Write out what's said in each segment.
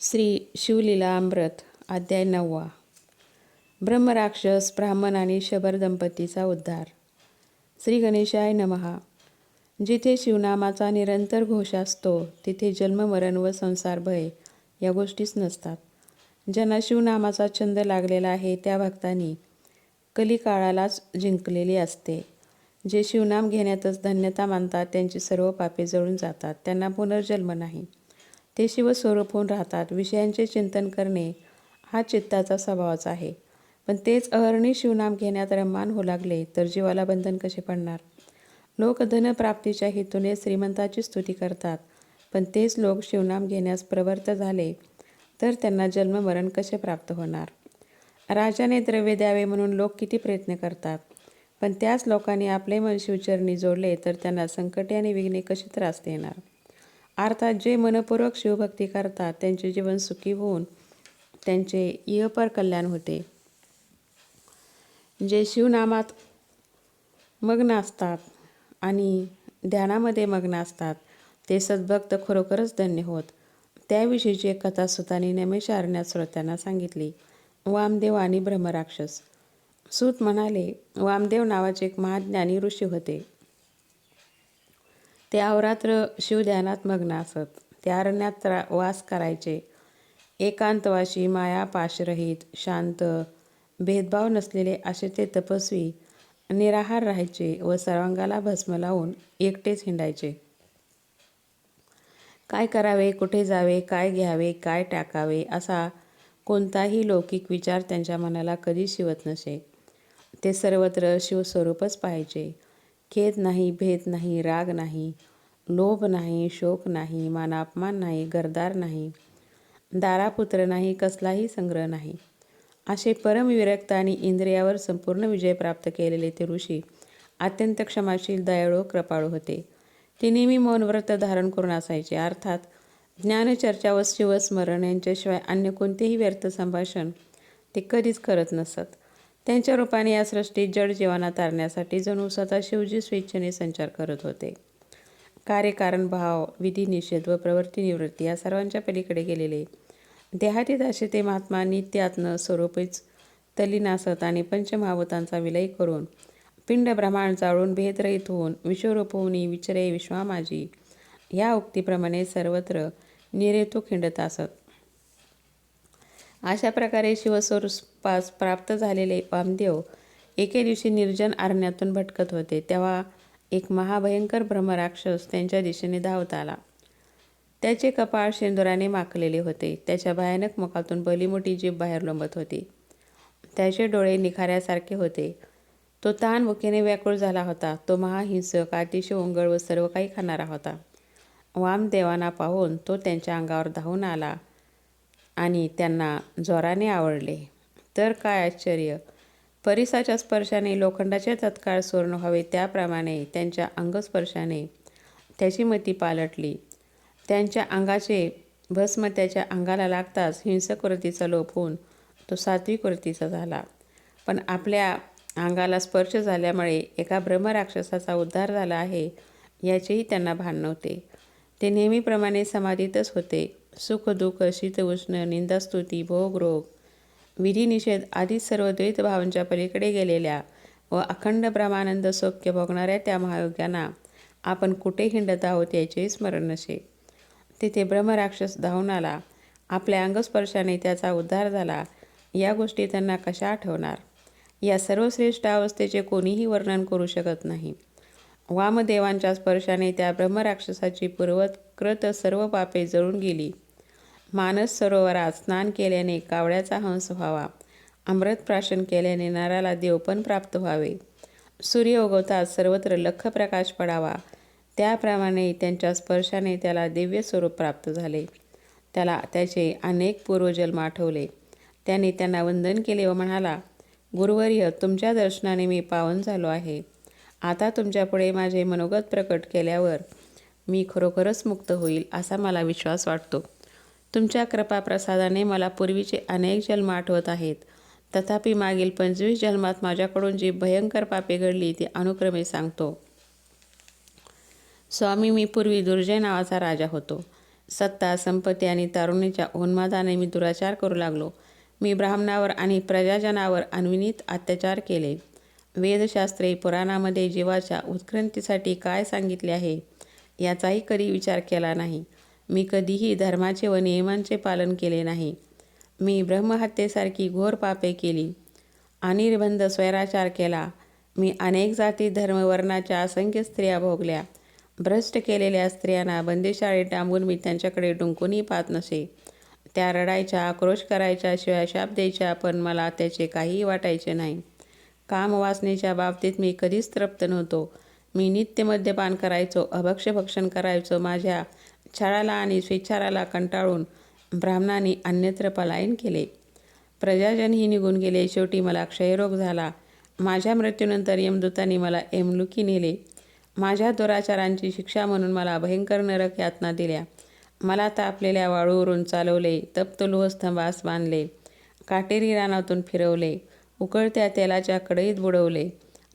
श्री शिवलीला अमृत अध्याय नववा. ब्रह्मराक्षस ब्राह्मण आणि शबर दंपतीचा उद्धार. श्री गणेशाय नमहा. जिथे शिवनामाचा निरंतर घोष असतो तिथे जन्ममरण व संसार भय या गोष्टीच नसतात. ज्यांना शिवनामाचा छंद लागलेला आहे त्या भक्तांनी कलिकाळालाच जिंकलेली असते. जे शिवनाम घेण्यातच धन्यता मानतात त्यांची सर्व पापे जळून जातात त्यांना पुनर्जन्म नाही. ते शिवस्वरूप होऊन राहतात. विषयांचे चिंतन करणे हा चित्ताचा स्वभावच आहे. पण तेच अहरणी शिवनाम घेण्यात रममान होऊ लागले तर जीवाला बंधन कसे पडणार? लोक धनप्राप्तीच्या हेतूने श्रीमंताची स्तुती करतात. पण तेच लोक शिवनाम घेण्यास प्रवृत्त झाले तर त्यांना जन्ममरण कसे प्राप्त होणार? राजाने द्रव्य द्यावे म्हणून लोक किती प्रयत्न करतात? पण त्याच लोकांनी आपले मन शिवचरणी जोडले तर त्यांना संकटे आणि विघ्ने कशी त्रास देणार? अर्थात जे मनपूर्वक शिवभक्ती करतात त्यांचे जीवन सुखी होऊन त्यांचे इहपर कल्याण होते. जे शिवनामात मग्न असतात आणि ध्यानामध्ये मग्न असतात ते सद्भक्त खरोखरच धन्य होत. त्याविषयीची एक कथा सुतानी नमेशारण्यात श्रोत्यांना सांगितली. वामदेव आणि ब्रह्मराक्षस. सूत म्हणाले वामदेव नावाचे एक महाज्ञानी ऋषी होते. ते अवरात्र शिवध्यानात मग्न असत. त्या अरण्यात वास करायचे. एकांतवाशी माया पाशरहित शांत. भेदभाव नसलेले असे ते तपस्वी निराहार राहायचे व सर्वांगाला भस्म लावून एकटेच हिंडायचे. काय करावे कुठे जावे काय घ्यावे काय टाकावे असा कोणताही लौकिक विचार त्यांच्या मनाला कधी शिवत नसे. ते सर्वत्र शिवस्वरूपच पाहायचे. खेद नाही भेद नाही राग नाही लोभ नाही शोक नाही मानापमान नाही गरदार नाही दारापुत्र नाही कसलाही संग्रह नाही. असे परमविरक्त आणि इंद्रियावर संपूर्ण विजय प्राप्त केलेले ते ऋषी अत्यंत क्षमाशील दयाळू कृपाळू होते. ते नेहमी मौनव्रत धारण करून असायचे. अर्थात ज्ञानचर्चा व शिवस्मरण यांच्याशिवाय अन्य कोणतेही व्यर्थ संभाषण ते कधीच करत नसत. त्यांच्या रूपाने या सृष्टीत जड जीवना तारण्यासाठी जणू स्वतः शिवजी स्वेच्छेने संचार करत होते. कार्यकारण भाव विधी निषेध व प्रवृत्ती निवृत्ती या सर्वांच्या पलीकडे गेलेले. देहातीत असे ते महात्मा नित्यात्न स्वरूपच तल्लीन असत आणि पंचमहाभूतांचा विलय करून पिंड ब्रह्मांड जाळून भेदरहित होऊन विश्वरूप होऊनी विचरे विश्वामाजी. या उक्तीप्रमाणे सर्वत्र निरेतू खिंडत असत. अशा प्रकारे शिवस्वरूपास प्राप्त झालेले वामदेव एके दिवशी निर्जन अरण्यातून भटकत होते. तेव्हा एक महाभयंकर भ्रमराक्षस त्यांच्या दिशेने धावत आला. त्याचे कपाळ शेंदुराने माखलेले होते. त्याच्या भयानक मुखातून बलीमोठी जीभ बाहेर लोंबत होती. त्याचे डोळे निखाऱ्यासारखे होते. तो ताण भुकेने व्याकुळ झाला होता. तो महाहिंसक अतिशय उंगळ व सर्व काही खाणारा होता. वामदेवांना पाहून तो त्यांच्या अंगावर धावून आला. आणि त्यांना जोराने आवडले. तर काय आश्चर्य! परिसाच्या स्पर्शाने लोखंडाचे तत्काळ स्वर्ण व्हावे त्याप्रमाणे त्यांच्या अंगस्पर्शाने त्याची मती पालटली. त्यांच्या अंगाचे भस्म त्याच्या अंगाला लागताच हिंसक वृत्तीचा लोप होऊन तो सात्विक वृत्तीचा झाला. पण आपल्या अंगाला स्पर्श झाल्यामुळे एका ब्रह्मराक्षसाचा उद्धार झाला आहे याचेही त्यांना भान नव्हते. ते नेहमीप्रमाणे समाधीतच होते. सुख दुःख शीत उष्ण निंदास्तुती भोगरोग विधिनिषेध आदी सर्व द्वैत भावांच्या पलीकडे गेलेल्या व अखंड प्रमानंद सौख्य भोगणाऱ्या त्या महायोग्यांना आपण कुठे हिंडत आहोत याचेही स्मरण नसे. तिथे ब्रह्मराक्षस धावून आला. आपल्या अंगस्पर्शाने त्याचा उद्धार झाला. या गोष्टी त्यांना कशा आठवणार? या सर्वश्रेष्ठ अवस्थेचे कोणीही वर्णन करू शकत नाही. वामदेवांच्या स्पर्शाने त्या ब्रह्मराक्षसाची पूर्वकृत सर्व पापे जळून गेली. मानस सरोवरात स्नान केल्याने कावळ्याचा हंस व्हावा. अमृत प्राशन केल्याने नराला देवपण प्राप्त व्हावे. सूर्य उगवतात सर्वत्र लख प्रकाश पडावा. त्याप्रमाणे त्यांच्या स्पर्शाने त्याला दिव्य स्वरूप प्राप्त झाले. त्याला त्याचे अनेक पूर्वजन्म आठवले. त्याने त्यांना वंदन केले व म्हणाला गुरुवर्य तुमच्या दर्शनाने मी पावन झालो आहे. आता तुमच्यापुढे माझे मनोगत प्रकट केल्यावर मी खरोखरच मुक्त होईल असा मला विश्वास वाटतो. तुमच्या कृपाप्रसादाने मला पूर्वीचे अनेक जन्म आठवत आहेत. तथापि मागील पंचवीस जन्मात माझ्याकडून जी भयंकर पापे घडली ती अनुक्रमे सांगतो. स्वामी मी पूर्वी दुर्जय नावाचा राजा होतो. सत्ता संपत्ती आणि तारुणीच्या उन्मादाने मी दुराचार करू लागलो. मी ब्राह्मणावर आणि प्रजाजनावर अनविनित अत्याचार केले. वेदशास्त्रे पुराणामध्ये जीवाच्या उत्क्रांतीसाठी काय सांगितले आहे याचाही कधी विचार केला नाही. मी कधीही धर्माचे व नियमांचे पालन केले नाही. मी ब्रह्महत्येसारखी घोर पापे केली. अनिर्बंध स्वैराचार केला. मी अनेक जाती धर्मवर्णाच्या असंख्य स्त्रिया भोगल्या. भ्रष्ट केलेल्या स्त्रियांना बंदिशाळेत डांबून मी त्यांच्याकडे डुंकूनही पाहत नसे. त्या रडायच्या आक्रोश करायच्या शिवाय शाप द्यायच्या पण मला त्याचे काहीही वाटायचे नाही. काम वासनेच्या बाबतीत मी कधीच तृप्त नव्हतो. मी नित्य मद्यपान करायचो अभक्ष्यभक्षण करायचो माझ्या छळाला आणि स्वेच्छाराला कंटाळून ब्राह्मणांनी अन्यत्र पलायन केले. प्रजाजनही निघून गेले. शेवटी मला क्षयरोग झाला. माझ्या मृत्यूनंतर यमदूतांनी मला एमलुकी नेले. माझ्या दुराचारांची शिक्षा म्हणून मला भयंकर नरक यातना दिल्या. मला तापलेल्या वाळूवरून चालवले. तप्त लोहस्तंभास बांधले. काटेरी रानातून फिरवले. उकळत्या तेलाच्या कढईत बुडवले.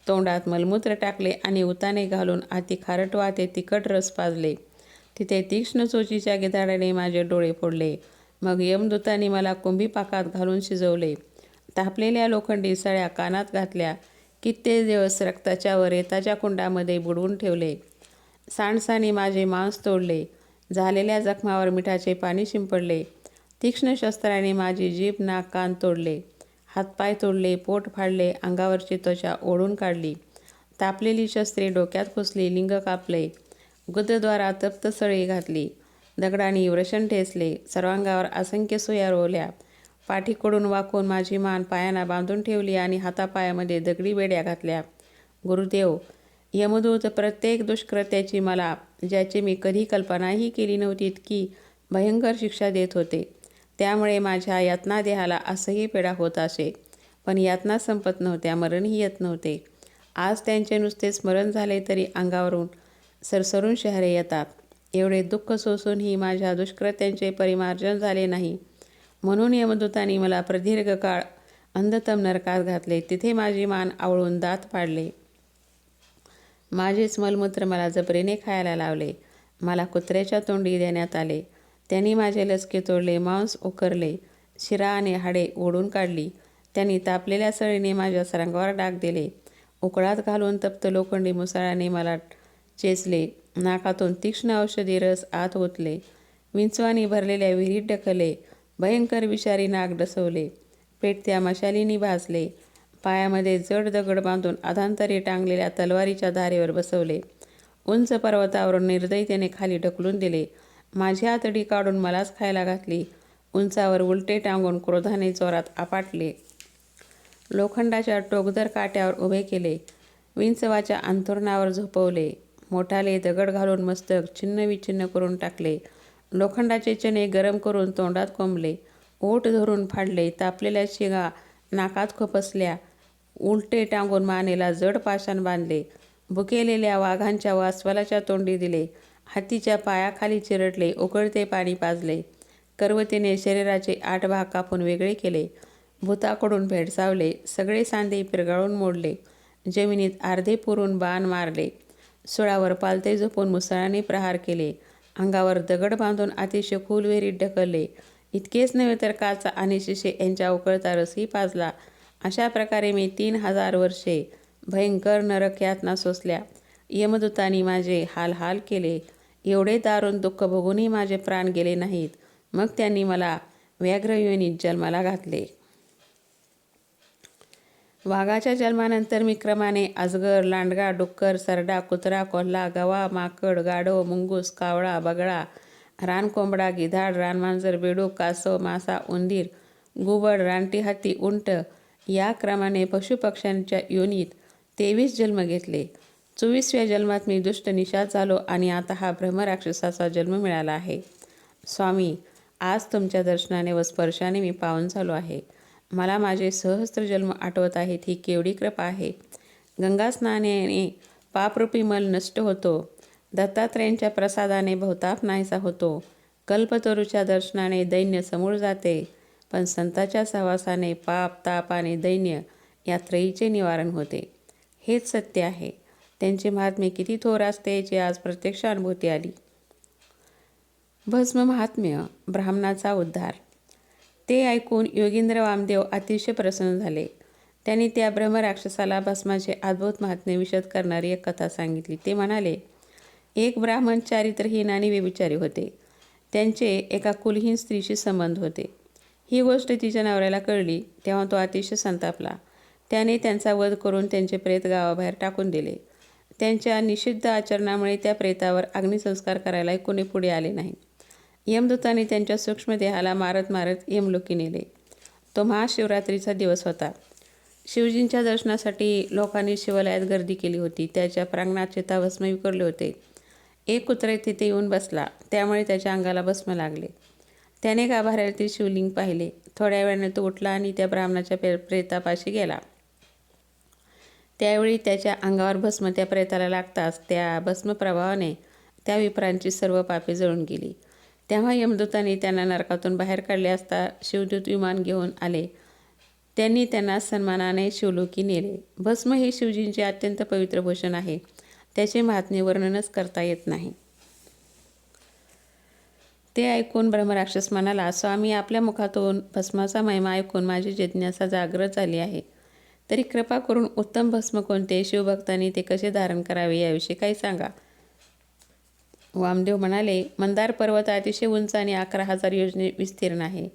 तोंडात मलमूत्र टाकले आणि उताने घालून अति खारट वाते तिखट रस पाजले. तिथे तीक्ष्ण चोचीच्या गिधाडाने माझे डोळे फोडले. मग यमदूतांनी मला कुंभी पाकात घालून शिजवले. तापलेल्या लोखंडी सळ्या कानात घातल्या कित्येक दिवस रक्ताच्या व रेताच्या कुंडामध्ये बुडवून ठेवले. सांडसाने माझे मांस तोडले. झालेल्या जखमावर मिठाचे पाणी शिंपडले. तीक्ष्ण शस्त्राने माझी जीभ नाक कान तोडले. हातपाय तोडले पोट फाडले अंगावरची त्वचा ओढून काढली. तापलेली शस्त्रे डोक्यात घुसली लिंग कापले. गुदद्वारा तप्त सळी घातली. दगडाने व्रशन ठेचले. सर्वांगावर असंख्य सुया रोवल्या. पाठीकडून वाकून माझी मान पायांना बांधून ठेवली आणि हातापायामध्ये दगडी बेड्या घातल्या. गुरुदेव यमदूत प्रत्येक दुष्कृत्याची मला ज्याची मी कधी कल्पनाही केली नव्हती इतकी भयंकर शिक्षा देत होते. त्यामुळे माझ्या यातना देहाला असंही पेडा होत असे. पण यातना संपत नव्हत्या मरणही येत नव्हते. आज त्यांचे नुसते स्मरण झाले तरी अंगावरून सरसरून शहरे येतात. एवढे दुःख सोसूनही माझ्या दुष्कृत्यांचे परिमार्जन झाले नाही. म्हणून यमदूतांनी मला प्रदीर्घ काळ अंधतम नरकात घातले. तिथे माझी मान आवळून दात पाडले. माझेच मलमूत्र मला जबरीने खायला लावले. मला कुत्र्याच्या तोंडी देण्यात आले. त्यांनी माझे लसके तोडले मांस उकरले शिरा आणि हाडे ओढून काढली. त्यांनी तापलेल्या सळीने माझ्या सरंगावर डाग दिले. उकळात घालून तप्त लोखंडी मुसळाने मला चेचले. नाकातून तीक्ष्ण औषधी रस आत ओतले. विंचवानी भरलेल्या विहिरीत ढकले भयंकर विषारी नाग डसवले. पेटत्या मशालीनी भाजले. पायामध्ये जड दगड बांधून अधांतरी टांगलेल्या तलवारीच्या धारेवर बसवले. उंच पर्वतावरून निर्दयतेने खाली ढकलून दिले. माझी आतडी काढून मलाच खायला घातली. उंचावर उलटे टांगून क्रोधाने जोरात आपाटले. लोखंडाच्या टोकदर काट्यावर उभे केले. विंचवाच्या अंथरुणावर झोपवले. मोठाले दगड घालून मस्तक छिन्न विछिन्न करून टाकले. लोखंडाचे चणे गरम करून तोंडात कोंबले. ओठ धरून फाडले तापलेल्या शिगा नाकात खोपसल्या. उलटे टांगून मानेला जड पाषाण बांधले. भुकेलेल्या वाघांच्या वास्वालाच्या तोंडी दिले. हातीच्या पायाखाली चिरटले उकळते पाणी पाजले. करवतीने शरीराचे आठ भाग कापून वेगळे केले. भूताकडून भेडसावले सगळे सांधे पिरगाळून मोडले. जमिनीत अर्धे पुरून बाण मारले. सुळावर पालते झोपून मुसळाने प्रहार केले. अंगावर दगड बांधून अतिशय खोलवेरीत ढकलले. इतकेच नव्हे तर काचा आणि शिशे यांच्या उकळता रसही पाजला. अशा प्रकारे मी तीन हजार वर्षे भयंकर नरक यातना सोसल्या. यमदूतांनी माझे हाल हाल केले. एवढे दारुण दुःख बघूनही माझे प्राण गेले नाहीत. मग त्यांनी मला व्याघ्रयोनीत जन्माला घातले. वाघाच्या जन्मानंतर मी क्रमाने अजगर लांडगा डुक्कर सरडा कुत्रा कोल्हा गवा माकड गाढव मुंगूस कावळा बगळा रानकोंबडा गिधाड रानमांजर बेडूक कासव मासा उंदीर गुबड रानटी हत्ती उंट या क्रमाने पशुपक्ष्यांच्या योनीत तेवीस जन्म घेतले. चोवीसव्या जन्मात मी दुष्ट निषाद झालो आणि आता हा ब्रह्मराक्षसाचा जन्म मिळाला आहे. स्वामी आज तुमच्या दर्शनाने व स्पर्शाने मी पावन झालो आहे. मला माझे सहस्त्र जन्म आठवत आहेत ही केवढी कृपा आहे. गंगास्नाने पापरूपी मल नष्ट होतो. दत्तात्रेयांच्या प्रसादाने बहुताप नाहीसा होतो. कल्पतरूच्या दर्शनाने दैन्य समोर जाते. पण संताच्या सहवासाने पाप ताप आणि दैन्य या त्रयीचे निवारण होते. हेच सत्य आहे. त्यांचे महात्मे किती थोर असते याची आज प्रत्यक्ष अनुभूती आली. भस्म महात्म्य ब्राह्मणाचा उद्धार. ते ऐकून योगींद्र वामदेव अतिशय प्रसन्न झाले. त्यांनी त्या ब्रह्मराक्षसाला भस्माचे अद्भुत महात्म्य विशद करणारी एक कथा सांगितली. ते म्हणाले एक ब्राह्मण चारित्रहीन आणि व्यभिचारी होते. त्यांचे एका कुलहीन स्त्रीशी संबंध होते. ही गोष्ट तिच्या नवऱ्याला कळली. तेव्हा तो अतिशय संतापला. त्याने त्यांचा वध करून त्यांचे प्रेत गावाबाहेर टाकून दिले. त्यांच्या निषिद्ध आचरणामुळे त्या प्रेतावर अग्निसंस्कार करायला कोणी पुढे आले नाही. यमदूताने त्यांच्या सूक्ष्मदेहाला मारत मारत यमलोकी नेले. तो महाशिवरात्रीचा दिवस होता. शिवजींच्या दर्शनासाठी लोकांनी शिवालयात गर्दी केली होती. त्याच्या प्रांगणात चिताभस्म विकरले होते. एक कुत्रे तिथे येऊन बसला. त्यामुळे त्याच्या अंगाला भस्म लागले. त्याने गाभाऱ्यातील शिवलिंग पाहिले. थोड्या वेळाने तो उठला आणि त्या ब्राह्मणाच्या पे प्रेतापाशी गेला. त्यावेळी त्याच्या अंगावर भस्म त्या प्रेताला लागताच त्या भस्मप्रभावाने त्या विप्रांची सर्व पापे जळून गेली. तेव्हा यमदूतांनी त्यांना नरकातून बाहेर काढले असता शिवदूत विमान घेऊन आले. त्यांनी त्यांना सन्मानाने शिवलोकी नेले. भस्म हे शिवजींचे अत्यंत पवित्र भूषण आहे. त्याचे महात्म्य वर्णनच करता येत नाही. ते ऐकून ब्रह्मराक्षस म्हणाला स्वामी आपल्या मुखातून भस्माचा महिमा ऐकून माझी जिज्ञासा जागृत झाली आहे. तरी कृपा करून उत्तम भस्म कोणते? शिवभक्तांनी ते कसे धारण करावे याविषयी काही सांगा. वामदेव म्हणाले मंदार पर्वत अतिशय उंच आणि अकरा हजार योजने विस्तीर्ण आहे.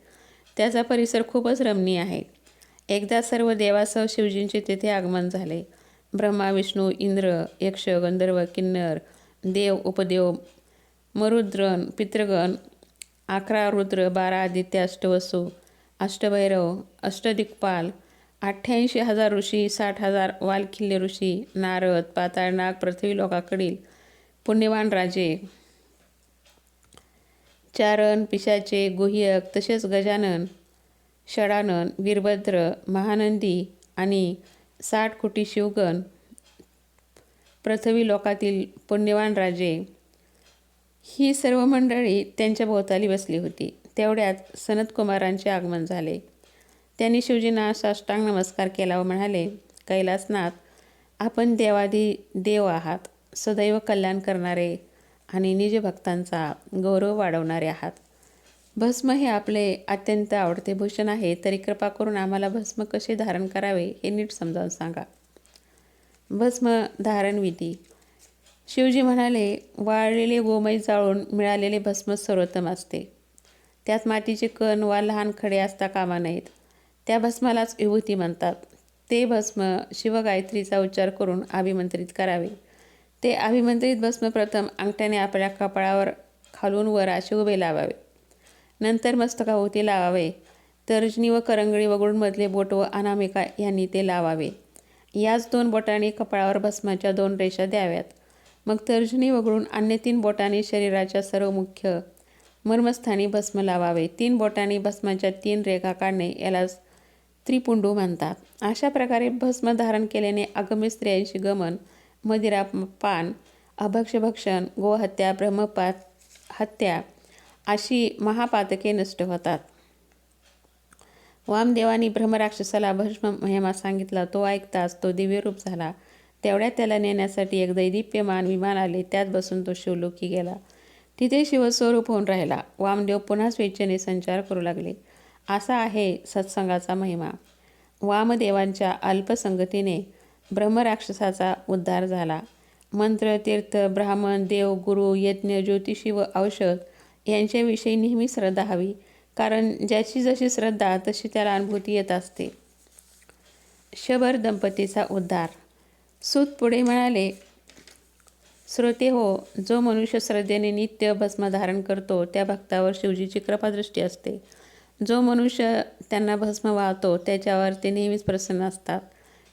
त्याचा परिसर खूपच रमणीय आहे. एकदा सर्व देवासह शिवजींचे तेथे आगमन झाले. ब्रह्मा विष्णू इंद्र यक्ष गंधर्व किन्नर देव उपदेव मरुद्रन पितृगण अकरा रुद्र बारा आदित्य अष्टवसू अष्टभैरव अष्टदिक्पाल अठ्ठ्याऐंशी हजार ऋषी साठ हजार वालखिल्ले ऋषी नारद पाताळनाग पृथ्वी लोकाकडील पुण्यवान राजे. चारण पिशाचे गुह्यक तसेच गजानन षडानन वीरभद्र महानंदी आणि साठ कोटी शिवगण पृथ्वी लोकातील पुण्यवान राजे. ही सर्व मंडळी त्यांच्या भोवताली बसली होती. तेवढ्यात सनतकुमारांचे आगमन झाले. त्यांनी शिवजींना साष्टांग नमस्कार केला व म्हणाले कैलासनाथ आपण देवादी देव आहात. सदैव कल्याण करणारे आणि निज भक्तांचा गौरव वाढवणारे आहात. भस्म हे आपले अत्यंत आवडते भूषण आहे तरी कृपा करून आम्हाला भस्म कसे धारण करावे हे नीट समजावून सांगा. भस्म धारण विधी. शिवजी म्हणाले वाळलेले गोमय जाळून मिळालेले भस्म सर्वोत्तम असते. त्यात मातीचे कण वा लहान खडे असता कामा नयेत. त्या भस्मालाच विभूती म्हणतात. ते भस्म शिवगायत्रीचा उच्चार करून अभिमंत्रित करावे. ते अभिमंत्रित भस्म प्रथम अंगठ्याने आपल्या कपाळावर खालून वर असे उभे लावावे. नंतर मस्तकाभोवती लावावे. तर्जनी व करंगळी वगळून बोट व अनामिका यांनी ते लावावे. याच दोन बोटांनी कपाळावर भस्माच्या दोन रेषा द्याव्यात. मग तर्जनी वगळून अन्य तीन बोटांनी शरीराच्या सर्व मुख्य मर्मस्थानी भस्म लावावे. तीन बोटांनी भस्माच्या तीन रेखा काढणे यालाच त्रिपुंडू म्हणतात. अशा प्रकारे भस्म धारण केल्याने अगम्य स्त्रियांशी गमन मदिरा पान अभक्षभक्षण गोहत्या ब्रह्मपात हत्या अशी महापातके नष्ट होतात. वामदेवानी ब्रह्मराक्षसाला भस्म महिमा सांगितला. तो ऐकताच तो दिव्यरूप झाला. तेवढ्यात त्याला नेण्यासाठी एक दैदिप्यमान विमान आले. त्यात बसून तो शिवलोकी गेला. तिथे शिवस्वरूप होऊन राहिला. वामदेव पुन्हा स्वेच्छेने संचार करू लागले. असा आहे सत्संगाचा महिमा. वामदेवांच्या अल्पसंगतीने ब्रह्मराक्षसाचा उद्धार झाला. मंत्र तीर्थ ब्राह्मण देव गुरु यज्ञ ज्योतिषी व औषध यांच्याविषयी नेहमी श्रद्धा हवी कारण ज्याची जशी श्रद्धा तशी त्याला अनुभूती येत असते. शबर दंपतीचा उद्धार. सूत पुढे म्हणाले श्रोते हो जो मनुष्य श्रद्धेने नित्य भस्म धारण करतो त्या भक्तावर शिवजीची कृपादृष्टी असते. जो मनुष्य त्यांना भस्म वाहतो त्याच्यावर ते नेहमीच प्रसन्न असतात.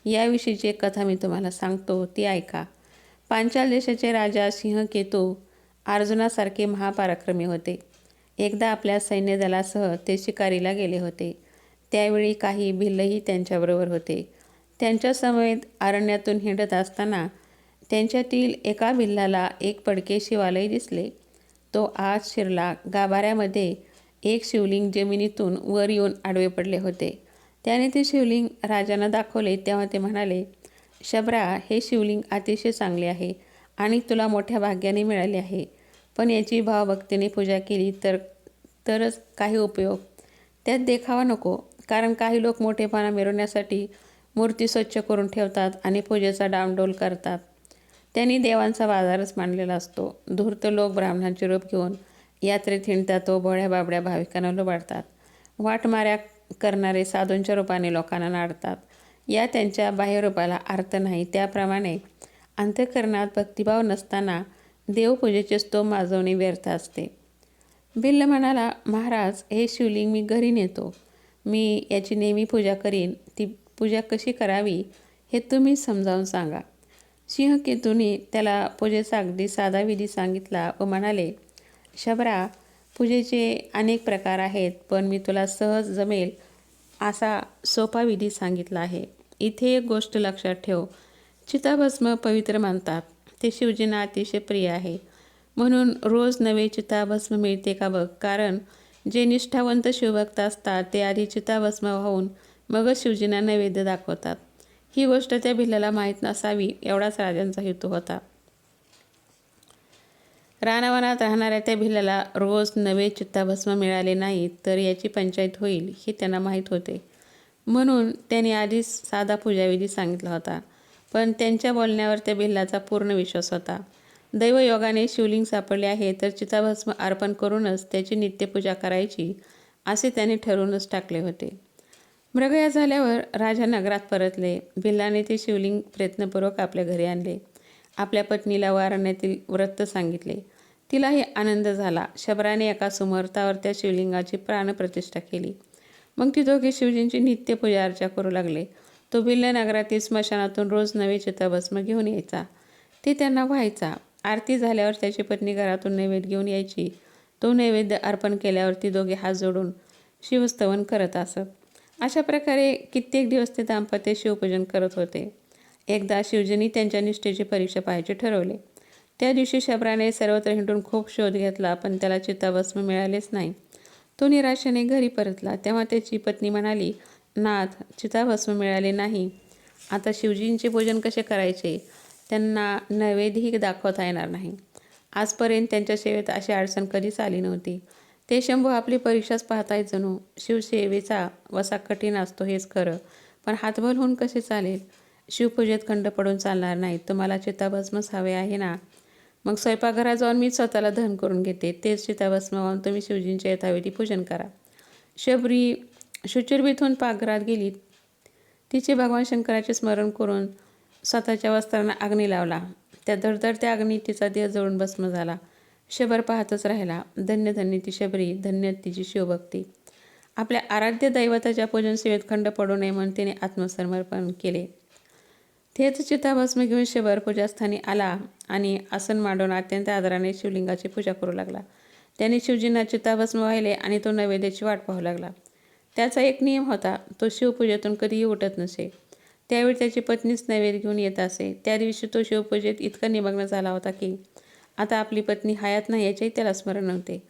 याविषयीची एक कथा मी तुम्हाला सांगतो ती ऐका. पांचाल देशाचे राजा सिंहकेतू अर्जुनासारखे महापराक्रमी होते. एकदा आपल्या सैन्यदलासह ते शिकारीला गेले होते. त्यावेळी काही भिल्लही त्यांच्याबरोबर होते. त्यांच्यासमवेत अरण्यातून हिंडत असताना त्यांच्यातील एका भिल्लाला एक पडके शिवालय दिसले. तो आज शिरला. गाभाऱ्यामध्ये एक शिवलिंग जमिनीतून वर येऊन आडवे पडले होते. त्याने ते शिवलिंग राजांना दाखवले तेव्हा ते म्हणाले शबरा हे शिवलिंग अतिशय चांगले आहे आणि तुला मोठ्या भाग्याने मिळाले आहे. पण याची भावभक्तीने पूजा केली तर तरच काही उपयोग. त्यात देखावा नको कारण काही लोक मोठेपणा मिरवण्यासाठी मूर्ती स्वच्छ करून ठेवतात आणि पूजेचा डामडोल करतात. त्यांनी देवांचा बाजारच मांडलेला असतो. धूर्त लोक ब्राह्मणांचे रूप घेऊन यात्रेत हिंडतात तो भोळ्या बाबड्या भाविकांना लुबाडतात. वाटमाऱ्या करणारे साधूंच्या रूपाने लोकांना नाडतात. या त्यांच्या बाह्यरूपाला अर्थ नाही. त्याप्रमाणे अंतःकरणात भक्तिभाव नसताना देवपूजेचे स्तोम माजवणे व्यर्थ असते. बिल्ल म्हणाला महाराज हे शिवलिंग मी घरी नेतो. मी याची नेहमी पूजा करीन. ती पूजा कशी करावी हे तुम्ही समजावून सांगा. सिंहकेतूने त्याला पूजेचा अगदी साधा विधी सांगितला व म्हणाले शबरा पूजेचे अनेक प्रकार आहेत पण मी तुला सहज जमेल असा सोपा विधी सांगितला आहे. इथे एक गोष्ट लक्षात ठेव. चिताभस्म पवित्र मानतात. ते शिवजींना अतिशय प्रिय आहे. म्हणून रोज नवे चिताभस्म मिळते का बघ? कारण जे निष्ठावंत शिवभक्त असतात ते आधी चिताभस्म वाहून मगच शिवजींना नैवेद्य दाखवतात. ही गोष्ट त्या भिल्लाला माहीत नसावी एवढाच राजांचा हेतू होता. रानावनात राहणाऱ्या त्या भिल्लाला रोज नवे चित्ताभस्म मिळाले नाही तर याची पंचायत होईल हे त्यांना माहीत होते. म्हणून त्यांनी आधीच साधा पूजाविधी सांगितला होता. पण त्यांच्या बोलण्यावर त्या भिल्लाचा पूर्ण विश्वास होता. दैवयोगाने शिवलिंग सापडले आहे तर चिताभस्म अर्पण करूनच त्याची नित्यपूजा करायची असे त्याने ठरवूनच टाकले होते. मृगया झाल्यावर राजा नगरात परतले. भिल्लाने ते शिवलिंग प्रयत्नपूर्वक आपल्या घरी आणले. आपल्या पत्नीला वारण्यातील व्रत सांगितले. तिलाही आनंद झाला. शबराने एका सुमर्थावर त्या शिवलिंगाची प्राणप्रतिष्ठा केली. मग ती दोघे शिवजींची नित्य पूजा अर्चा करू लागले. तो भिल्ल नगरातील स्मशानातून रोज नवे चिताभस्म घेऊन यायचा. ते त्यांना व्हायचा. आरती झाल्यावर त्याची पत्नी घरातून नैवेद्य घेऊन यायची. तो नैवेद्य अर्पण केल्यावर ती दोघे हात जोडून शिवस्तवन करत असत. अशा प्रकारे कित्येक दिवस ते दाम्पत्य शिवपूजन करत होते. एकदा शिवजींनी त्यांच्या निष्ठेची परीक्षा पाहायचे ठरवले. त्या दिवशी शबराने सर्वत्र हिंडून खूप शोध घेतला पण त्याला चिताभस्म मिळालेच नाही. तो निराशेने घरी परतला. तेव्हा त्याची पत्नी म्हणाली नाथ चिताभस्म मिळाले नाही. आता शिवजींचे पूजन कसे करायचे? त्यांना नैवेद्यही दाखवता येणार नाही. आजपर्यंत त्यांच्या सेवेत अशी अडचण कधीच आली नव्हती. ते शंभू आपली परीक्षाच पाहताय जणू. शिवसेवेचा वसा कठीण असतो हेच खरं. पण हातबल होऊन कसे चालेल? शिवपूजेत खंड पडून चालणार नाही तुम्हाला चिताभस्मच हवे आहे ना? मग स्वयंपाकघरात जाऊन मी स्वतःला धन करून घेते. तेच चिताभस्म वाहून तुम्ही शिवजींच्या यथाविधी पूजन करा. शबरी शुचिर्भीतून पाकघरात गेली. तिचे भगवान शंकराचे स्मरण करून स्वतःच्या वस्त्रांना अग्नी लावला. त्या धडधडत्या अग्नी तिचा देह जळून भस्म झाला. शबर पाहतच राहिला. धन्य धन्य ती शबरी धन्य तिची शिवभक्ती. आपल्या आराध्य दैवताच्या पूजन सेवेत खंड पडू नये म्हणून तिने आत्मसमर्पण केले. तेच चिताभस्म घेऊन शबर पूजास्थानी आला आणि आसन मांडून अत्यंत आदराने शिवलिंगाची पूजा करू लागला. त्याने शिवजींना चिताभस्म वाहिले आणि तो नैवेद्याची वाट पाहू लागला. त्याचा एक नियम होता तो शिवपूजेतून कधीही उठत नसे. त्यावेळी त्याची पत्नीच नैवेद्य घेऊन येत असे. त्या दिवशी तो शिवपूजेत इतका निमग्न झाला होता की आता आपली पत्नी हयात नाही याचेही त्याला स्मरण नव्हते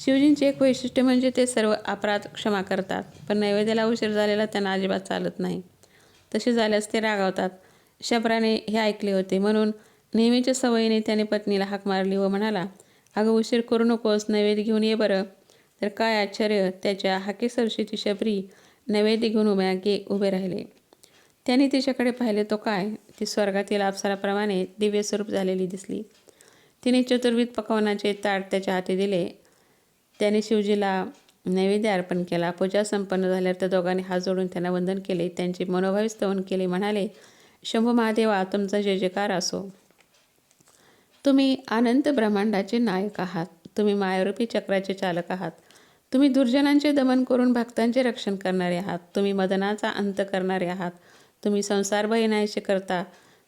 शिवजींचे एक वैशिष्ट्य म्हणजे ते सर्व अपराध क्षमा करतात पण नैवेद्याला उशीर झालेला त्यांना अजिबात चालत नाही. तसे झाल्यास ते रागावतात. शबराने हे ऐकले होते. म्हणून नेहमीच्या सवयीने त्याने पत्नीला हाक मारली व म्हणाला अगं उशीर करू नकोस नैवेद्य घेऊन ये बरं. तर काय आश्चर्य त्याच्या हाकेसरशीची शबरी नैवेद्य घेऊन उभ्या गे उभे राहिले. त्याने तिच्याकडे पाहिले तो काय? ती स्वर्गातील अप्सराप्रमाणे दिव्य स्वरूप झालेली दिसली. तिने चतुर्विध पकवानाचे ताट त्याच्या हाती दिले. त्याने शिवजीला नैवेद्य अर्पण केला. पूजा संपन्न झाल्यावर त्या दोघांनी हात जोडून त्यांना वंदन केले. त्यांचे मनोभावी स्तवन केले. म्हणाले शंभू महादेवा तुमचा जय जयकार असो. तुम्ही अनंत ब्रह्मांडाचे नायक आहात. तुम्ही मायारूपी चक्राचे चालक आहात. तुम्ही दुर्जनांचे दमन करून भक्तांचे रक्षण करणारे आहात. तुम्ही मदनाचा अंत करणारे आहात. तुम्ही संसार भयनायचे करता.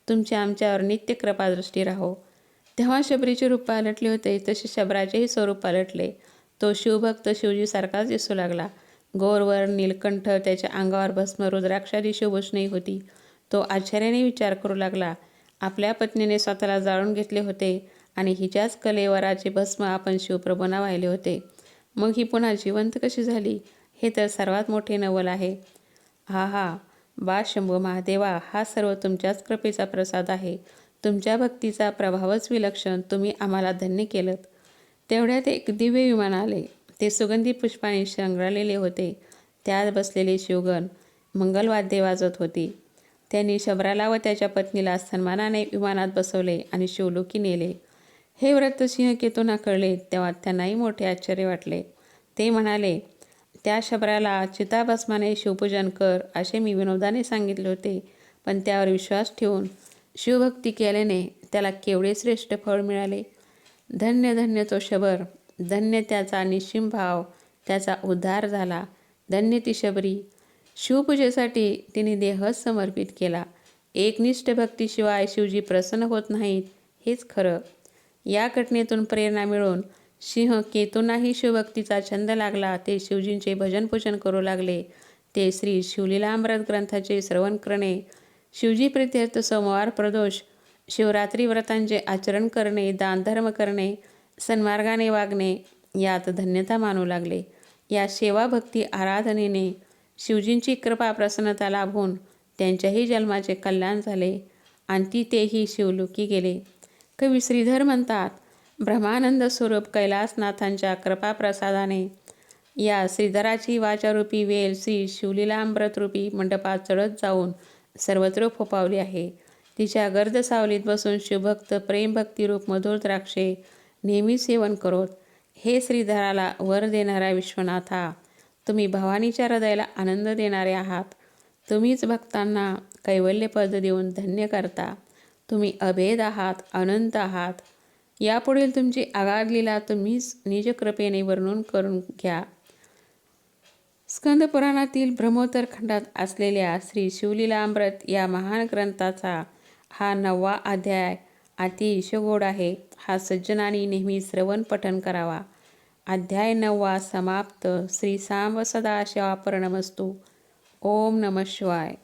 तुमची आमच्यावर नित्य कृपादृष्टी राहो. तेव्हा शबरीचे रूप पालटले होते तसे शबराचेही स्वरूप पालटले. तो शिवभक्त शिवजीसारखाच दिसू लागला. गोरवर नीलकंठ त्याच्या अंगावर भस्म रुद्राक्षादी शिवभूषणही होती. तो आश्चर्याने विचार करू लागला. आपल्या पत्नीने स्वतःला जाळून घेतले होते आणि हिच्याच कलेवराचे भस्म आपण शिवप्रभूंना वाहिले होते. मग ही पुन्हा जिवंत कशी झाली? हे तर सर्वात मोठे नवल आहे. हा हा. बा शंभू महादेवा हा सर्व तुमच्याच कृपेचा प्रसाद आहे. तुमच्या भक्तीचा प्रभावच विलक्षण. तुम्ही आम्हाला धन्य केलं तेवढ्यात एक दिव्य विमान आले. ते सुगंधी पुष्पाने शंगरलेले होते. त्यात बसलेले शिवगण मंगलवाद्ये वाजत होती. त्यांनी शबराला व त्याच्या पत्नीला सन्मानाने विमानात बसवले आणि शिवलोकी नेले. हे व्रत सिंहकेतूंना कळले तेव्हा त्यांनाही मोठे आश्चर्य वाटले. ते म्हणाले त्या शबराला चिताभस्माने शिवपूजन कर असे मी विनोदाने सांगितले होते. पण त्यावर विश्वास ठेवून शिवभक्ती केल्याने त्याला केवढे श्रेष्ठ फळ मिळाले. धन्य धन्य तो शबर. धन्य त्याचा निशिम भाव. त्याचा उद्धार झाला. धन्य ती शबरी. शिवपूजेसाठी तिने देहच समर्पित केला. एकनिष्ठ भक्तीशिवाय शिवजी प्रसन्न होत नाहीत हेच खरं. या घटनेतून प्रेरणा मिळून सिंह केतूंनाही शिवभक्तीचा छंद लागला ते शिवजींचे भजनपूजन करू लागले. ते श्री शिवलीलामृत ग्रंथाचे श्रवण करणे शिवजी प्रित्यर्थ सोमवार प्रदोष शिवरात्री व्रतांचे आचरण करणे दानधर्म करणे सन्मार्गाने वागणे यात धन्यता मानू लागले. या सेवा भक्ती आराधनेने शिवजींची कृपा प्रसन्नता लाभून त्यांच्याही जन्माचे कल्याण झाले आणि ती तेही शिवलोकी गेले. कवी श्रीधर म्हणतात ब्रह्मानंद स्वरूप कैलासनाथांच्या कृपाप्रसादाने या श्रीधराची वाचारूपी वेल श्री शिवलीलामृतरूपी मंडपात चढत जाऊन सर्वत्र फोपावली आहे. तिच्या गर्द सावलीत बसून शिवभक्त प्रेमभक्तिरूप मधुर द्राक्षे नेहमी सेवन करोत. हे श्रीधराला वर देणारा विश्वनाथा तुम्ही भवानीच्या हृदयाला आनंद देणारे आहात. तुम्हीच भक्तांना कैवल्यपद देऊन धन्य करता. तुम्ही अभेद आहात अनंत आहात. यापुढील तुमची आगार लिला तुम्हीच निजकृपेने वर्णन करून घ्या. स्कंद पुराणातील ब्रह्मोत्तर खंडात असलेल्या श्री शिवलीलामृत या महान ग्रंथाचा हा नववा अध्याय अतिशय गोड आहे. हा सज्जनानी नेहमी श्रवण पठन करावा. अध्याय नववा समाप्त. श्री सांब सदाशिवापरणमस्तू ओम नम शिवाय.